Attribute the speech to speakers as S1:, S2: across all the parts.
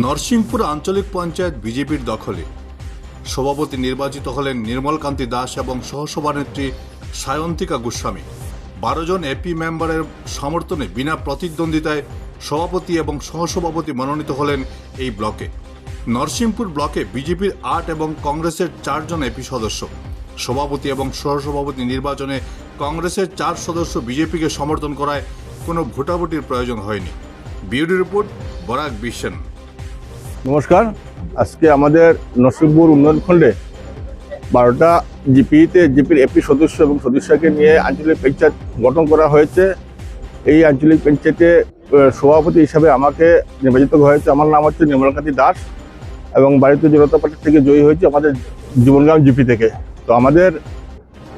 S1: নরসিংপুর আঞ্চলিক পঞ্চায়েত বিজেপির দখলে। সভাপতি নির্বাচিত হলেন নির্মলকান্তি দাস এবং সহসভানেত্রী সায়ন্তিকা গোস্বামী। বারো জন এপি মেম্বারের সমর্থনে বিনা প্রতিদ্বন্দ্বিতায় সভাপতি এবং সহসভাপতি মনোনীত হলেন এই ব্লকে। নরসিংপুর ব্লকে বিজেপির আট এবং কংগ্রেসের চারজন এপি সদস্য। সভাপতি এবং সহসভাপতি নির্বাচনে কংগ্রেসের চার সদস্য বিজেপিকে সমর্থন করায় কোনো ভোটাভুটির প্রয়োজন হয়নি। বিউটি রিপোর্ট বরাক বিশেন
S2: নমস্কার। আজকে আমাদের নরসিংপুর উন্নয়ন খণ্ডে বারোটা জিপিতে জিপির এপি সদস্য এবং সদস্যকে নিয়ে আঞ্চলিক পঞ্চায়েত গঠন করা হয়েছে। এই আঞ্চলিক পঞ্চায়েতে সভাপতি হিসাবে আমাকে নির্বাচিত হয়েছে। আমার নাম হচ্ছে নির্মলকান্তি দাস এবং ভারতীয় জনতা পার্টি থেকে জয়ী হয়েছে আমাদের জীবনগ্রাম জিপি থেকে। তো আমাদের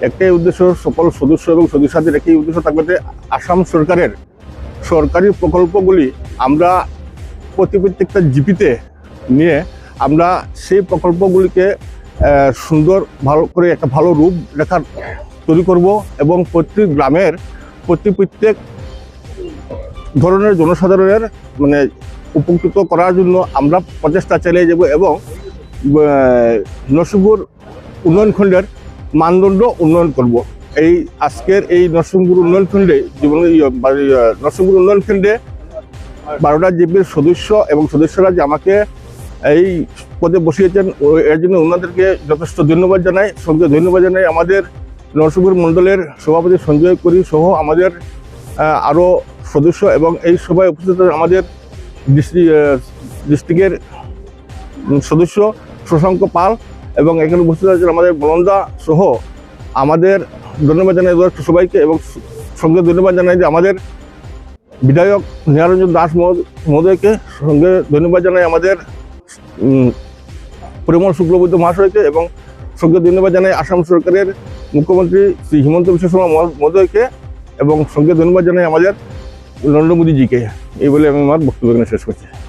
S2: একটাই উদ্দেশ্য সকল সদস্য এবং সদস্যদের একই উদ্দেশ্য থাকবে আসাম সরকারের সরকারি প্রকল্পগুলি আমরা প্রতি প্রত্যেকটা জিপিতে নিয়ে আমরা সেই প্রকল্পগুলিকে সুন্দর ভালো করে একটা ভালো রূপ রেখার তৈরি করব এবং প্রত্যেক গ্রামের প্রতি প্রত্যেক ধরনের জনসাধারণের মানে উপকৃত করার জন্য আমরা প্রচেষ্টা চালিয়ে যাব এবং নরসিংপুর উন্নয়ন খণ্ডের মানদণ্ড উন্নয়ন করব। এই আজকের এই নরসিংপুর উন্নয়ন খণ্ডে জীবন নরসিংপুর উন্নয়ন খণ্ডে বারোটা জিপির সদস্য এবং সদস্যরা যে আমাকে এই পদে বসিয়েছেন। এর জন্য ওনাদেরকে যথেষ্ট ধন্যবাদ জানাই। সঙ্গে ধন্যবাদ জানাই আমাদের নরসিংপুর মণ্ডলের সভাপতি সঞ্জয় করি সহ আমাদের আরও সদস্য এবং এই সভায় উপস্থিত আমাদের ডিস্ট্রিক্টের সদস্য শশাঙ্ক পাল এবং এখানে উপস্থিত আছেন আমাদের বনন্দা সহ আমাদের। ধন্যবাদ জানাই সবাইকে এবং সঙ্গে ধন্যবাদ জানাই যে আমাদের বিধায়ক নিহারঞ্জন দাস মহোদ- মহোদয়কে সঙ্গে ধন্যবাদ জানাই আমাদের পরিমল শুক্লবৈদ্য মহাশয়কে এবং সঙ্গে ধন্যবাদ জানাই আসাম সরকারের মুখ্যমন্ত্রী শ্রী হিমন্ত বিশ্ব শর্মা মহো- মহোদয়কে এবং সঙ্গে ধন্যবাদ জানাই আমাদের নরেন্দ্র মোদীজিকে। এই বলে আমি আমার বক্তব্য শেষ করছি।